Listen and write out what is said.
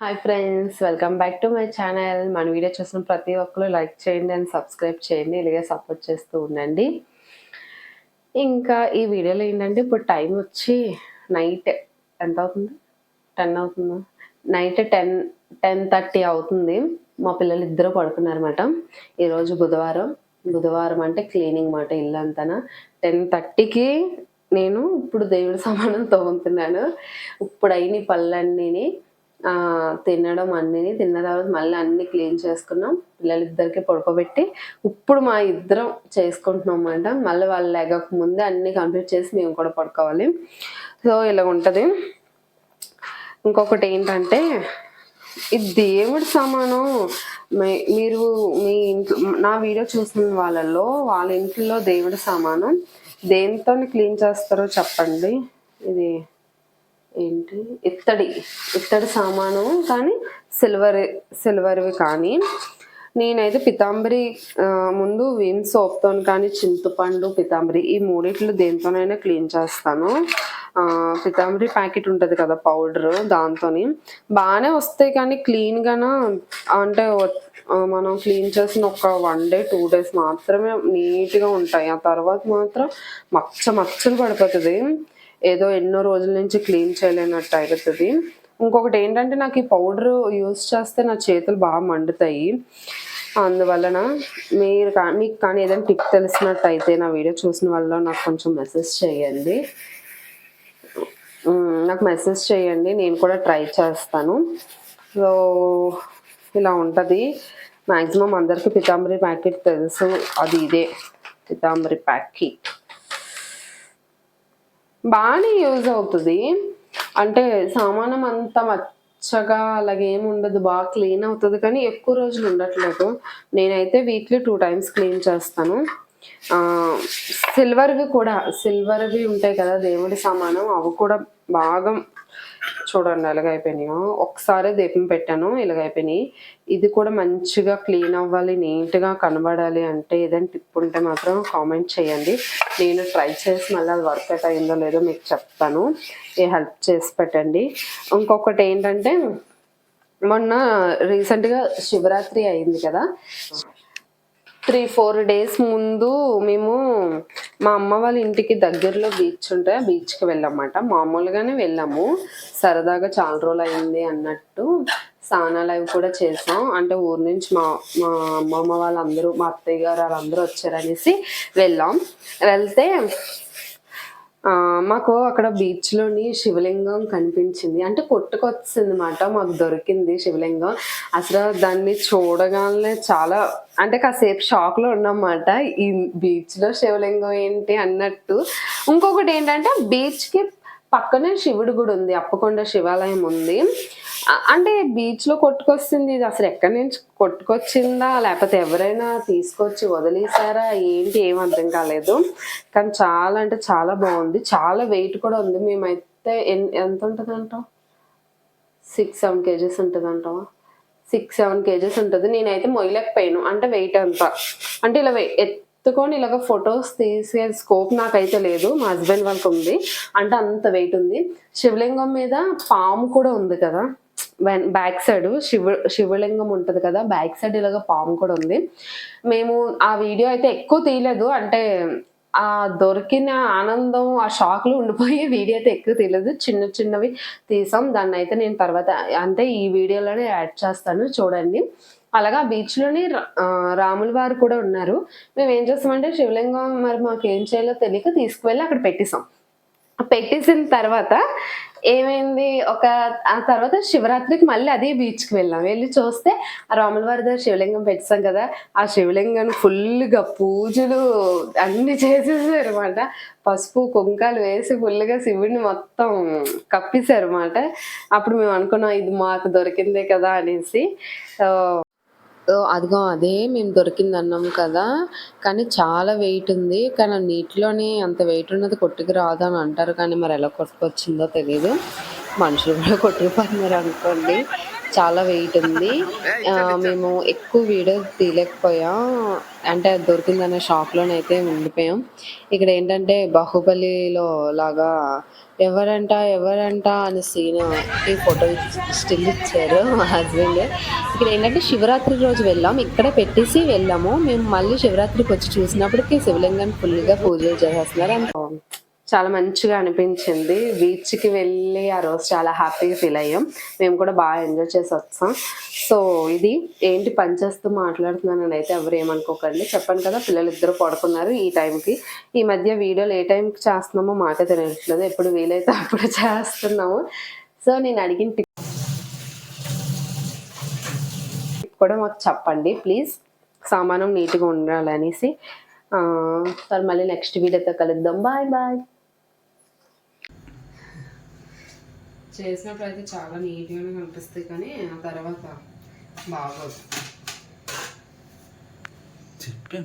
Hi friends welcome back to my channel మన video చూసిన ప్రతి ఒక్కరు లైక్ చేయండి అండ్ సబ్స్క్రైబ్ చేయండి ఇలాగే సపోర్ట్ చేస్తూ ఉండండి. ఇంకా ఈ వీడియోలో ఏంటంటే ఇప్పుడు టైం వచ్చి నైట్ ఎంత అవుతుంది? టెన్ అవుతుందా? నైట్ టెన్ టెన్ థర్టీ అవుతుంది. మా పిల్లలు ఇద్దరు పడుకున్నారన్నమాట ఈరోజు బుధవారం. బుధవారం అంటే క్లీనింగ్ మాట ఇల్లు అంతా టెన్ థర్టీకి నేను ఇప్పుడు దేవుడి సమానం తోగుతున్నాను ఇప్పుడు అయిన పళ్ళన్నీ తినడం అన్నీ తిన్న తర్వాత మళ్ళీ అన్ని క్లీన్ చేసుకున్నాం. పిల్లలిద్దరికి పడుకోబెట్టి ఇప్పుడు మా ఇద్దరం చేసుకుంటున్నాం అన్నమాట. మళ్ళీ వాళ్ళు లేగక ముందే అన్ని కంప్లీట్ చేసి మేము కూడా పడుకోవాలి. సో ఇలా ఉంటుంది. ఇంకొకటి ఏంటంటే ఇది దేవుడి సమానం. మీ- మీరు మీ ఇంట్లో నా వీడియో చూసిన వాళ్ళల్లో వాళ్ళ ఇంట్లో దేవుడి సామానం. దేంతో క్లీన్ చేస్తారో చెప్పండి. ఇది ఏంటి? ఇత్తడి ఇత్తడి సామాను కానీ సిల్వర్ సిల్వర్వి కానీ. నేనైతే పితాంబరి ముందు విమ్ సోప్తో కానీ చింతపండు పితాంబరి ఈ మూడిట్లు దేంతోనైనా క్లీన్ చేస్తాను. పితాంబరి ప్యాకెట్ ఉంటుంది కదా పౌడర్ దాంతోని. బాగానే వస్తాయి కానీ క్లీన్గాన? అంటే మనం క్లీన్ చేసిన ఒక వన్ డే టూ డేస్ మాత్రమే నీట్గా ఉంటాయి. ఆ తర్వాత మాత్రం మచ్చ మచ్చలు పడిపోతుంది. ఏదో ఎన్నో రోజుల నుంచి క్లీన్ చేయలేనట్టు అవుతుంది ఇంకొకటి ఏంటంటే నాకు ఈ పౌడర్ యూస్ చేస్తే నా చేతులు బాగా మండుతాయి. అందువలన మీరు కా మీకు కానీ ఏదైనా టిప్ తెలిసినట్టయితే నా వీడియో చూసిన వల్ల నాకు కొంచెం మెసేజ్ చేయండి. నాకు మెసేజ్ చేయండి నేను కూడా ట్రై చేస్తాను. సో ఇలా ఉంటుంది. మ్యాక్సిమం అందరికీ పితాంబరి ప్యాకెట్ తెలుసు. అది ఇదే పితాంబరి ప్యాకెట్. బాగానే యూజ్ అవుతుంది. అంటే సామానం అంత మచ్చగా అలాగే ఏమి ఉండదు బాగా క్లీన్ అవుతుంది. కానీ ఎక్కువ రోజులు ఉండట్లేదు. నేనైతే వీక్లీ టూ టైమ్స్ క్లీన్ చేస్తాను. సిల్వర్వి కూడా సిల్వర్వి ఉంటాయి కదా దేవుడి సామానం అవి కూడా బాగా చూడండి ఎలాగైపోయినాయో. ఒకసారి దీపం పెట్టాను ఇలాగైపోయినాయి ఇది కూడా మంచిగా క్లీన్ అవ్వాలి నీట్గా కనబడాలి అంటే ఏదైనా టిప్ ఉంటే మాత్రం కామెంట్ చేయండి. నేను ట్రై చేసి మళ్ళీ అది వర్కౌట్ అయిందో లేదో మీకు చెప్తాను. ఏ హెల్ప్ చేసి పెట్టండి. ఇంకొకటి ఏంటంటే మొన్న రీసెంట్గా శివరాత్రి అయింది కదా. త్రీ ఫోర్ డేస్ ముందు మేము మా అమ్మ వాళ్ళ ఇంటికి దగ్గరలో బీచ్ ఉంటే బీచ్కి వెళ్ళామన్నమాట. మామూలుగానే వెళ్ళాము. సరదాగా చాలా రోజులు అయింది అన్నట్టు స్నానాలు అవి కూడా చేసాం. అంటే ఊరు నుంచి మా మా అమ్మమ్మ వాళ్ళందరూ మా అత్తయ్య గారు వాళ్ళందరూ వచ్చారనేసి వెళ్ళాం. వెళ్తే మాకు అక్కడ బీచ్లోని శివలింగం కనిపించింది. అంటే కొట్టుకొచ్చింది అనమాట మాకు దొరికింది శివలింగం. అసలు దాన్ని చూడగానే చాలా అంటే కాసేపు షాక్లో ఉన్నమాట ఈ బీచ్లో శివలింగం ఏంటి అన్నట్టు. ఇంకొకటి ఏంటంటే బీచ్కి పక్కనే శివుడు గుడి ఉంది అప్పకొండ శివాలయం ఉంది. అంటే బీచ్లో కొట్టుకొస్తుంది ఇది అసలు ఎక్కడి నుంచి కొట్టుకొచ్చిందా? లేకపోతే ఎవరైనా తీసుకొచ్చి వదిలేసారా ఏంటి? ఏం అర్థం కాలేదు. కానీ చాలా అంటే చాలా బాగుంది. చాలా వెయిట్ కూడా ఉంది. మేమైతే ఎన్- ఎంత ఉంటుంది అంటాం సిక్స్ సెవెన్ కేజెస్ ఉంటుంది అంటావా సిక్స్ సెవెన్ కేజెస్ ఉంటుంది. నేనైతే మొయ్యలేకపోయాను. అంటే వెయిట్ అంతా. అంటే ఇలా ఎత్తుకొని ఇలాగ ఫొటోస్ తీసే స్కోప్ నాకైతే లేదు. మా హస్బెండ్ వాళ్ళకి ఉంది. అంటే అంత వెయిట్ ఉంది. శివలింగం మీద పాము కూడా ఉంది కదా. బ్యాక్ సైడ్ శివ శివలింగం ఉంటుంది కదా. బ్యాక్ సైడ్ ఇలాగ పాము కూడా ఉంది. మేము ఆ వీడియో అయితే ఎక్కువ తీయలేదు. అంటే ఆ దొరికిన ఆనందం ఆ షాక్లు ఉండిపోయే ఉండిపోయి వీడియో అయితే ఎక్కువ తీయలేదు. చిన్న చిన్నవి తీసాం. దాన్ని అయితే నేను తర్వాత అంటే ఈ వీడియోలోనే యాడ్ చేస్తాను. చూడండి. అలాగా బీచ్లోని రా- రాముల వారు కూడా ఉన్నారు. మేము ఏం చేస్తామంటే శివలింగం మరి మాకు ఏం చేయాలో తెలియక తీసుకువెళ్ళి అక్కడ పెట్టేసాం పెట్టేసిన తర్వాత ఏమైంది? ఒక ఆ తర్వాత శివరాత్రికి మళ్ళీ అదే బీచ్కి వెళ్ళాం. వెళ్ళి చూస్తే ఆ రాములవారి దగ్గర శివలింగం పెట్టాం కదా. ఆ శివలింగాన్ని ఫుల్గా పూజలు అన్ని చేసేసారు అనమాట పసుపు కుంకాలు వేసి ఫుల్గా శివుడిని మొత్తం కప్పేశారు అనమాట అప్పుడు మేము అనుకున్నాం ఇది మాకు దొరికిందే కదా అనేసి. అదిగో అదే మేము దొరికింది అన్నాం కదా. కానీ చాలా వెయిట్ ఉంది. కానీ నీటిలోనే అంత వెయిట్ ఉన్నది కొట్టుకు రాదు అని అంటారు. కానీ మరి ఎలా కొట్టుకొచ్చిందో తెలియదు మనుషులు కూడా కొట్టుకుపోతున్నారు అనుకోండి. చాలా వెయిట్ ఉంది. మేము ఎక్కువ వీడియో తీయలేకపోయాం. అంటే అది దొరికిందనే షాక్లోనైతే ఉండిపోయాం. ఇక్కడ ఏంటంటే బాహుబలిలో లాగా ఎవరంట ఎవరంట అని సీన్ ఈ ఫోటో స్టిల్ ఇచ్చారు మా హస్బెండ్ ఇక్కడ ఏంటంటే శివరాత్రి రోజు వెళ్ళాం. ఇక్కడే పెట్టేసి వెళ్ళాము. మేము మళ్ళీ శివరాత్రికి వచ్చి చూసినప్పటికీ శివలింగాన్ని ఫుల్గా పూజలు చేసేస్తున్నారు. చాలా మంచిగా అనిపించింది. బీచ్కి వెళ్ళి ఆ రోజు చాలా హ్యాపీగా ఫీల్ అయ్యాం. మేము కూడా బాగా ఎంజాయ్ చేసి వచ్చాం సో ఇది ఏంటి పని చేస్తూ మాట్లాడుతున్నానని అయితే ఎవరు ఏమనుకోకండి. చెప్పాను కదా పిల్లలు ఇద్దరు పడుకున్నారు ఈ టైంకి ఈ మధ్య వీడియోలు ఏ టైంకి చేస్తున్నామో మాకే తెలియట్లేదు. ఎప్పుడు వీలైతే అప్పుడు చేస్తున్నాము. సో నేను అడిగిన టిప్ కూడా మాకు చెప్పండి. ప్లీజ్ సామానం నీట్గా ఉండాలనేసి. సార్ మళ్ళీ నెక్స్ట్ వీడియోతో కలుద్దాం. బాయ్ బాయ్ చేసినప్పుడు అయితే చాలా నీట్గానే కనిపిస్తాయి కానీ ఆ తర్వాత బాగోదు. చెప్పే